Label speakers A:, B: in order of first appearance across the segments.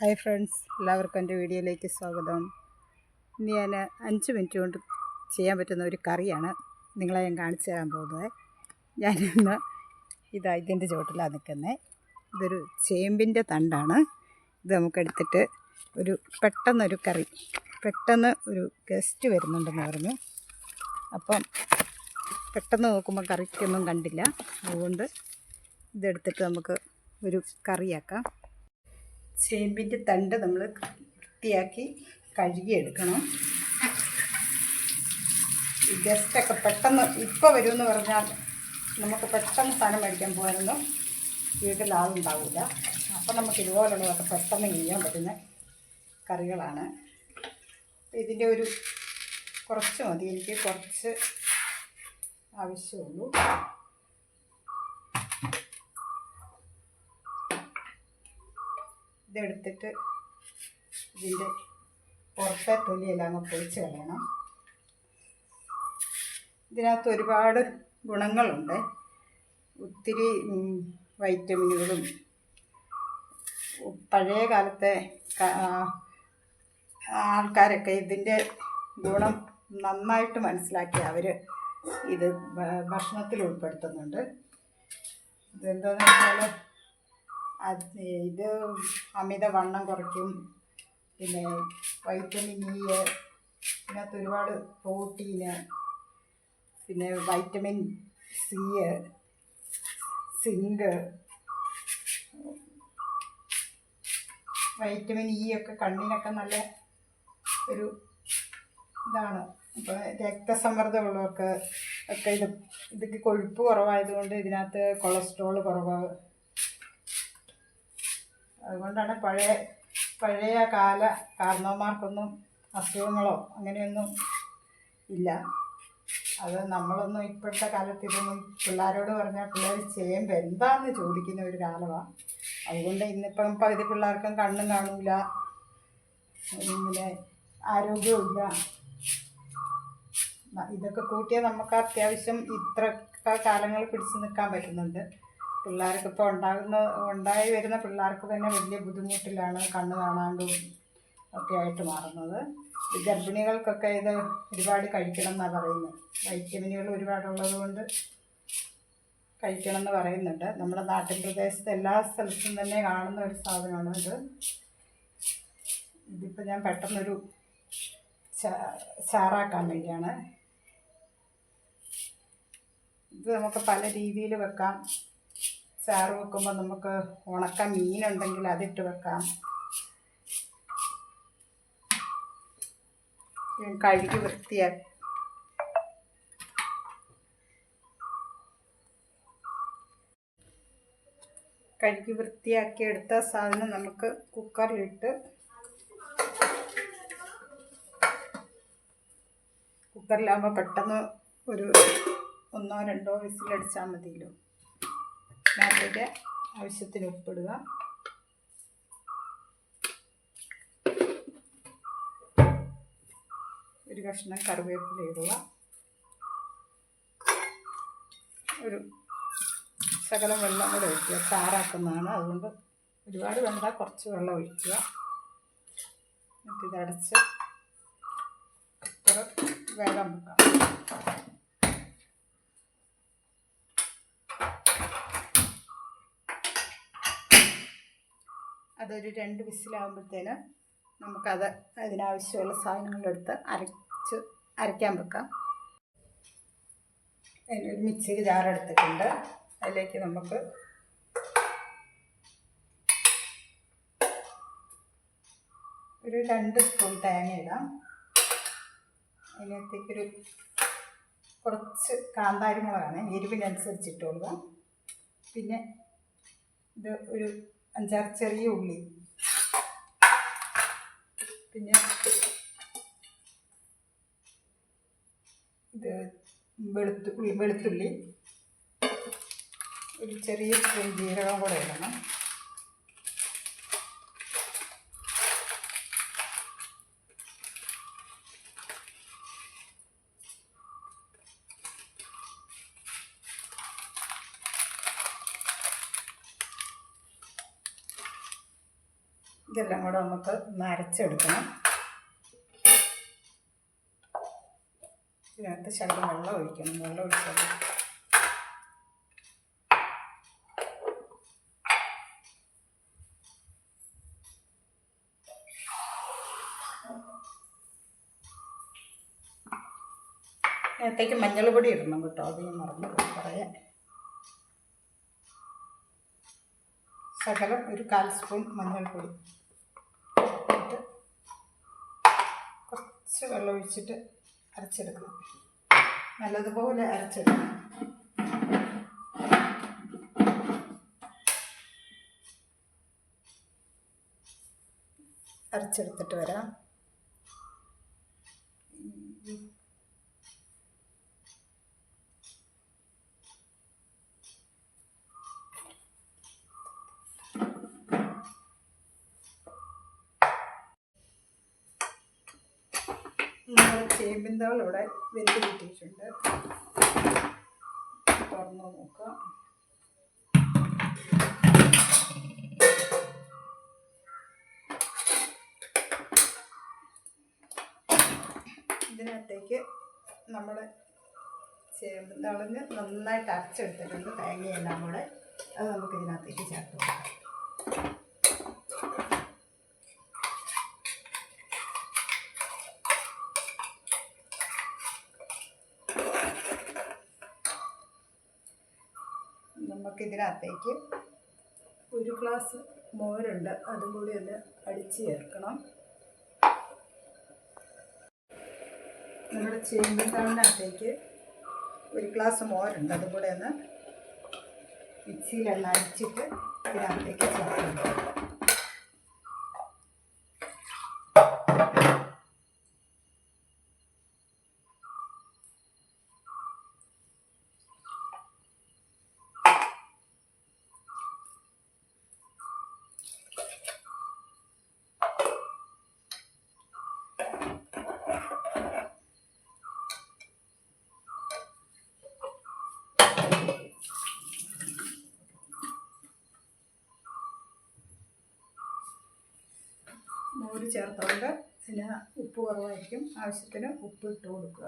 A: Hi friends എല്ലാവർക്കും എന്റെ വീഡിയോയിലേക്ക് സ്വാഗതം. ഇനി ഞാൻ അഞ്ച് മിനിറ്റ് കൊണ്ട് ചെയ്യാൻ പറ്റുന്ന ഒരു കറിയാണ് നിങ്ങളെ ഞാൻ കാണിച്ചു തരാൻ പോകുന്നത്. ഞാനിന്ന് ഇതാ ഇതിന്റെ ചുവട്ടിലാണ് നിൽക്കുന്നത്. ഇതൊരു ചേമ്പിന്റെ തണ്ടാണ്. ഇത് നമുക്കെടുത്തിട്ട് ഒരു പെട്ടെന്നൊരു കറി പെട്ടെന്ന് ഒരു ഗസ്റ്റ് വരുന്നുണ്ടെന്ന് പറഞ്ഞു. അപ്പം പെട്ടെന്ന് നോക്കുമ്പോൾ കറിക്കൊന്നും കണ്ടില്ല. അതുകൊണ്ട് ഇതെടുത്തിട്ട് നമുക്ക് ഒരു കറിയാക്കാം. ചേമ്പിന്റെ തണ്ട് നമ്മൾ വൃത്തിയാക്കി കഴുകിയെടുക്കണം. ഗസ്റ്റൊക്കെ പെട്ടെന്ന് ഇപ്പോൾ വരുമെന്ന് പറഞ്ഞാൽ നമുക്ക് പെട്ടെന്ന് സാധനം മേടിക്കാൻ പോകാനൊന്നും വീട്ടിൽ ആളുണ്ടാവില്ല അപ്പം നമുക്ക് ഇതുപോലുള്ളതൊക്കെ പെട്ടെന്ന് ചെയ്യാൻ പറ്റുന്ന കറികളാണ്. ഇതിന്റെ ഒരു കുറച്ച് മതി. എനിക്ക് കുറച്ച് ആവശ്യമുള്ളൂ. ഇതെടുത്തിട്ട് ഇതിന്റെ പുറത്തെ തൊലിയെല്ലാം അങ്ങ് പൊളിച്ച് കളയണം. ഇതിനകത്ത് ഒരുപാട് ഗുണങ്ങളുണ്ട്. ഒത്തിരി വൈറ്റമിനുകളും. പഴയ കാലത്തെ ആൾക്കാരൊക്കെ ഇതിന്റെ ഗുണം നന്നായിട്ട് മനസ്സിലാക്കി അവർ ഇത് ഭക്ഷണത്തിൽ ഉൾപ്പെടുത്തുന്നുണ്ട്. ഇതെന്താണെന്ന് വെച്ചാൽ ഇത് അമിതവണ്ണം കുറയ്ക്കും. പിന്നെ വൈറ്റമിൻ ഇ ഇതിനകത്ത് ഒരുപാട് പ്രോട്ടീന് പിന്നെ vitamin C zinc vitamin E ഒക്കെ കണ്ണിനൊക്കെ നല്ല ഒരു ഇതാണ്. അപ്പോൾ രക്തസമ്മർദ്ദമുള്ളവർക്ക് ഒക്കെ ഇത് ഇതൊക്കെ കൊഴുപ്പ് കുറവായതുകൊണ്ട് ഇതിനകത്ത് കൊളസ്ട്രോൾ കുറവ് അതുകൊണ്ടാണ് പഴയ പഴയ കാല കാരണവന്മാർക്കൊന്നും അസുഖങ്ങളോ അങ്ങനെയൊന്നും ഇല്ല. അത് നമ്മളൊന്നും ഇപ്പോഴത്തെ കാലത്ത് ഇതൊന്നും പിള്ളേരോട് പറഞ്ഞാൽ പിള്ളേർ ചെയ്യുമ്പോൾ എന്താണെന്ന് ചോദിക്കുന്ന ഒരു കാലമാണ് അതുകൊണ്ട് ഇന്നിപ്പം പകുതി പിള്ളേർക്കും കണ്ണും കാണില്ല ഇങ്ങനെ ആരോഗ്യമില്ല ഇതൊക്കെ കൂട്ടിയാൽ നമുക്ക് അത്യാവശ്യം ഇത്ര കാലങ്ങൾ പിടിച്ചു നിൽക്കാൻ പറ്റുന്നുണ്ട്. പിള്ളേർക്ക് ഇപ്പോൾ ഉണ്ടാകുന്ന ഉണ്ടായി വരുന്ന പിള്ളേർക്ക് തന്നെ വലിയ ബുദ്ധിമുട്ടിലാണ് കണ്ണ് കാണാണ്ടും ഒക്കെ ആയിട്ട് മാറുന്നത്. ഗർഭിണികൾക്കൊക്കെ ഇത് ഒരുപാട് കഴിക്കണം എന്നാണ് പറയുന്നത്. വൈറ്റമിനുകൾ ഒരുപാടുള്ളത് കൊണ്ട് കഴിക്കണം എന്ന് പറയുന്നുണ്ട്. നമ്മുടെ നാട്ടിൻ പ്രദേശത്ത് എല്ലാ സ്ഥലത്തും തന്നെ കാണുന്ന ഒരു സാധനമാണ് ഇത്. ഇതിപ്പോൾ ഞാൻ പെട്ടെന്നൊരു ചാറാക്കാൻ വേണ്ടിയാണ്. ഇത് നമുക്ക് പല രീതിയിൽ വെക്കാം. ചാറ് വെക്കുമ്പോൾ നമുക്ക് ഉണക്ക മീനുണ്ടെങ്കിൽ അതിട്ട് വെക്കാം. കഴുകി വൃത്തിയാക്കി കഴുകി വൃത്തിയാക്കി എടുത്ത സാധനം നമുക്ക് കുക്കറിലിട്ട് കുക്കറിലാകുമ്പോൾ പെട്ടെന്ന് ഒരു ഒന്നോ രണ്ടോ വിസിലടിച്ചാൽ മതിയല്ലോ. അതിന്റെ ആവശ്യത്തിന് ഉപ്പിടുക. ഒരു കഷ്ണം കറിവേപ്പില ഇടുക. ഒരു ശകലം വെള്ളം കൂടെ ഒഴിക്കുക. ചാറാക്കുന്നതാണ്. അതുകൊണ്ട് ഒരുപാട് വേണ്ട കുറച്ച് വെള്ളം ഒഴിക്കുക. എന്നിട്ട് ഇതടച്ച് വേഗം വെക്കാം. അതൊരു രണ്ട് വിസിലാകുമ്പോഴത്തേന് നമുക്കത് അതിനാവശ്യമുള്ള സാധനങ്ങളെടുത്ത് അരച്ച് അരയ്ക്കാൻ വെക്കാം. അതിനൊരു മിക്സിക്ക് ജാറെടുത്തിട്ടുണ്ട്. അതിലേക്ക് നമുക്ക് ഒരു രണ്ട് സ്പൂൺ തേങ്ങ ഇടാം. അതിനകത്തേക്കൊരു കുറച്ച് കാന്താരിമുളകാണ് എരിവിനനുസരിച്ചിട്ടുള്ളത്. പിന്നെ ഇത് ഒരു അഞ്ചാറ് ചെറിയ ഉള്ളി. പിന്നെ ഇത് വെളുത്തുള്ളി വെളുത്തുള്ളി. ഒരു ചെറിയ ജീരകം കൂടെ ഇടണം. ഇതെല്ലാം കൂടെ നമുക്ക് ഒന്ന് അരച്ചെടുക്കണം. ഇതിനകത്ത് ശകലം വെള്ളം ഒഴിക്കണം. വെള്ളം ഒഴിച്ചാൽ നേരത്തേക്ക് മഞ്ഞൾ പൊടി ഇടണം കേട്ടോ. അത് ഞാൻ മറന്നു പോയി പറയാൻ. ശകലം ഒരു കാൽ സ്പൂൺ മഞ്ഞൾപ്പൊടി. കുറച്ച് വെള്ളം ഒഴിച്ചിട്ട് അരച്ചെടുക്കണം. നല്ലതുപോലെ അരച്ചെടുക്കണം. അരച്ചെടുത്തിട്ട് വരാം. നമ്മുടെ ചേമ്പിന്തകൾ ഇവിടെ വെന്ത് കിട്ടിയിട്ടുണ്ട്. തുറന്ന് നോക്കാം. ഇതിനകത്തേക്ക് നമ്മൾ ചേമ്പിന്തളിന് നന്നായിട്ട് അരച്ചെടുത്തിട്ടുണ്ട് തേങ്ങയെല്ലാം കൂടെ. അത് നമുക്ക് ഇതിനകത്തേക്ക് ചേർത്ത് കൊടുക്കാം. നമുക്കിതിനകത്തേക്ക് ഒരു ഗ്ലാസ് മോരുണ്ട്. അതും കൂടി ഒന്ന് അടിച്ച് ചേർക്കണം. നമ്മുടെ ചേമ്പിൻകാളിനകത്തേക്ക് ഒരു ഗ്ലാസ് മോരുണ്ട്. അതും കൂടെ ഒന്ന് മിക്സിയിലെണ്ണ അടിച്ചിട്ട് ഇതിനകത്തേക്ക് ചേർക്കണം. മോര് ചേർത്തുകൊണ്ട് ഇതിന് ഉപ്പ് കുറവായിരിക്കും. ആവശ്യത്തിന് ഉപ്പ് ഇട്ട് കൊടുക്കുക.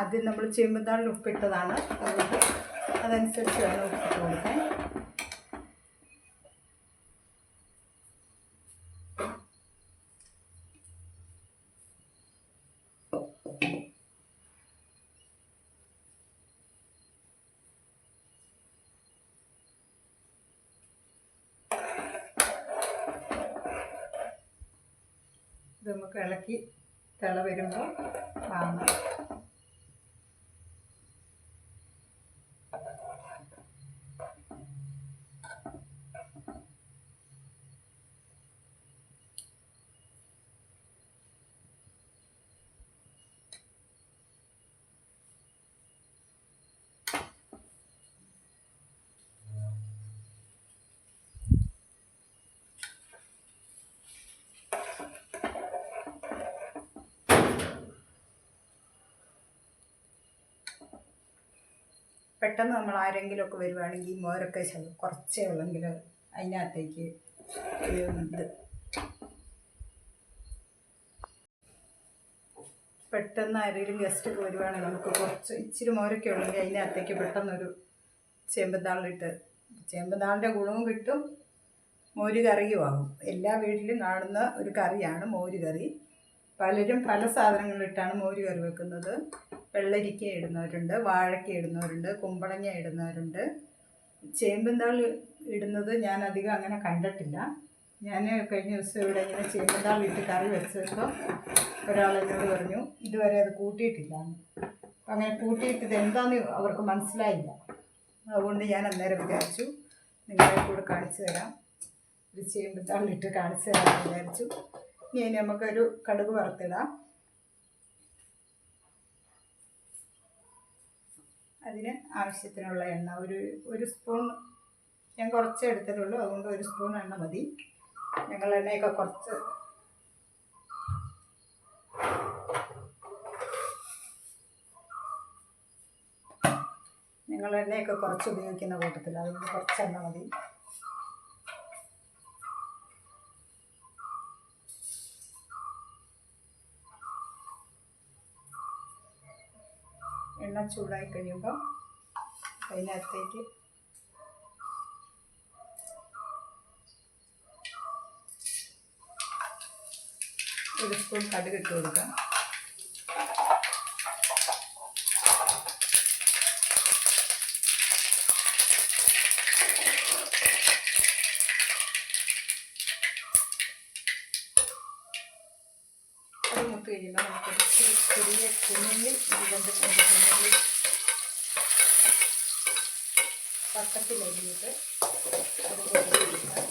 A: ആദ്യം നമ്മൾ ചെയ്യുമ്പോൾ ഉപ്പിട്ടതാണ്. അതനുസരിച്ച് വേണം ഉപ്പിട്ട് കൊടുക്കാൻ. നമുക്ക് ഇളക്കി തിള വരുമ്പോൾ വാങ്ങാം. പെട്ടെന്ന് നമ്മൾ ആരെങ്കിലും ഒക്കെ വരുവാണെങ്കിൽ മോരൊക്കെ കുറച്ചേ ഉള്ളെങ്കിൽ അതിനകത്തേക്ക് പെട്ടെന്ന് ആരെങ്കിലും ഗസ്റ്റൊക്കെ വരുവാണെങ്കിൽ നമുക്ക് കുറച്ച് ഇച്ചിരി മോരൊക്കെ ഉള്ളെങ്കിൽ അതിനകത്തേക്ക് പെട്ടെന്നൊരു ചേമ്പന്താളിട്ട് ചേമ്പന്താളിന്റെ ഗുണവും കിട്ടും. മോര് കറിയും ആകും എല്ലാ വീട്ടിലും കാണുന്ന ഒരു കറിയാണ് മോര് കറി. പലരും പല സാധനങ്ങളിട്ടാണ് മോര് കറി വെക്കുന്നത്. വെള്ളരിക്ക ഇടുന്നവരുണ്ട് വാഴയ്ക്ക ഇടുന്നവരുണ്ട് കുമ്പളങ്ങ ഇടുന്നവരുണ്ട്. ചേമ്പന്താൾ ഇടുന്നത് ഞാൻ അധികം അങ്ങനെ കണ്ടിട്ടില്ല. ഞാൻ കഴിഞ്ഞ ദിവസം ഇവിടെ ഇങ്ങനെ ചേമ്പന്താൾ ഇട്ട് കറി വെച്ചപ്പോൾ ഒരാൾ എന്നോട് പറഞ്ഞു ഇതുവരെ അത് കൂട്ടിയിട്ടില്ല. അങ്ങനെ കൂട്ടിയിട്ട് ഇത് എന്താണെന്ന് അവർക്ക് മനസ്സിലായില്ല. അതുകൊണ്ട് ഞാൻ അന്നേരം വിചാരിച്ചു നിങ്ങളെ കൂടെ കാണിച്ചു തരാം. ഒരു ചേമ്പന്താൾ ഇട്ട് കാണിച്ചു തരാമെന്ന് വിചാരിച്ചു. ഇനി നമുക്കൊരു കടുക് വറുത്തിടാം. അതിന് ആവശ്യത്തിനുള്ള എണ്ണ. ഒരു ഒരു സ്പൂൺ ഞാൻ കുറച്ച് എടുത്തിട്ടുള്ളൂ. അതുകൊണ്ട് ഒരു സ്പൂൺ എണ്ണ മതി. ഞങ്ങൾ എണ്ണയൊക്കെ കുറച്ച് ഞങ്ങൾ എണ്ണയൊക്കെ കുറച്ച് ഉപയോഗിക്കുന്ന കൂട്ടത്തിൽ അതുകൊണ്ട് കുറച്ച് എണ്ണ മതി. എണ്ണ ചൂടായി കഴിയുമ്പോൾ അതിനകത്തേക്ക് ഒരു സ്പൂൺ കടുക് ഇട്ട് കൊടുക്കാം. ചെറിയ കുഞ്ഞുള്ളി രണ്ട് മൂന്ന് കുഞ്ഞുള്ളി. വട്ടത്തിലരിഞ്ഞിട്ട് അത് കൊടുക്കാം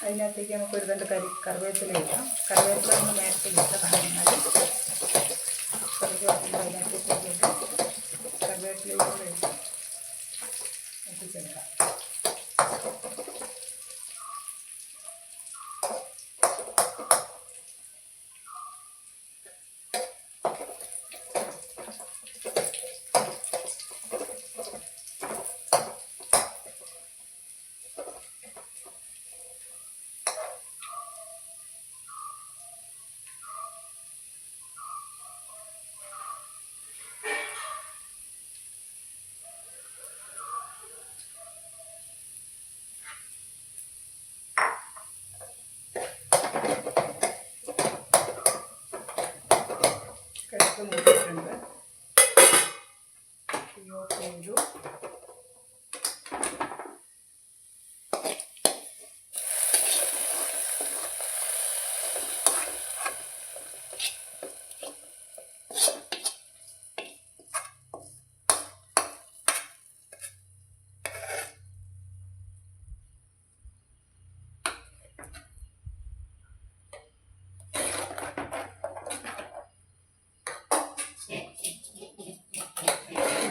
A: അതിനകത്തേക്ക് നമുക്ക് ഒരു രണ്ട് കറി കറിവേപ്പില ഇടാം. കറിവേപ്പില ഒന്ന് നേരത്തെ ഇട്ടതാണ് എന്നാൽ കറിവേപ്പില അതിനകത്തേക്ക് ഇട്ട് കറിവേപ്പിലയും കൂടെ ഇട്ട് എത്തിച്ചെടുക്കാം കിഴക്ക് മൂടിയിട്ടുണ്ട് തീ ഓഫ് ചെയ്തു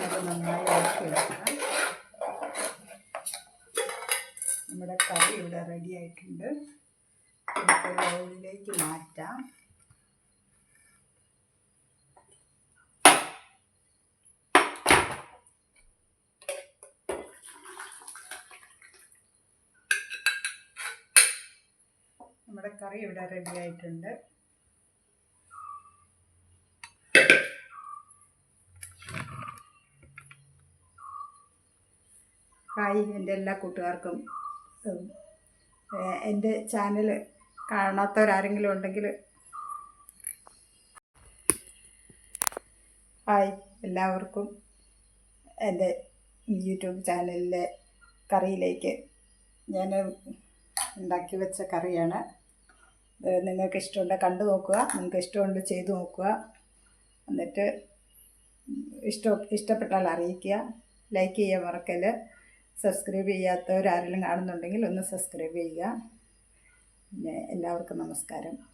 A: അത് നന്നായി ഇളക്കി വെക്കണം. നമ്മുടെ കറി ഇവിടെ റെഡി ആയിട്ടുണ്ട്. നമുക്കൊരു ബൗളിലേക്ക് മാറ്റാം. നമ്മുടെ കറി ഇവിടെ റെഡി ആയിട്ടുണ്ട്. ഹായ് എന്റെ എല്ലാ കൂട്ടുകാർക്കും. എന്റെ ചാനൽ കാണാത്തവരാരെങ്കിലും ഉണ്ടെങ്കിൽ ഹായ് എല്ലാവർക്കും. എന്റെ യൂട്യൂബ് ചാനലിലെ കറിയിലേക്ക് ഞാൻ ഉണ്ടാക്കി വെച്ച കറിയാണ്. നിങ്ങൾക്ക് ഇഷ്ടമുണ്ട് കണ്ടു നോക്കുക. നിങ്ങൾക്ക് ഇഷ്ടമുണ്ട് ചെയ്തു നോക്കുക. എന്നിട്ട് ഇഷ്ടം ഇഷ്ടപ്പെട്ടാൽ അറിയിക്കുക. ലൈക്ക് ചെയ്യാൻ മറക്കൽ സബ്സ്ക്രൈബ് ചെയ്യാത്തവരാരെങ്കിലും കാണുന്നുണ്ടെങ്കിൽ ഒന്ന് സബ്സ്ക്രൈബ് ചെയ്യുക. എല്ലാവർക്കും നമസ്കാരം.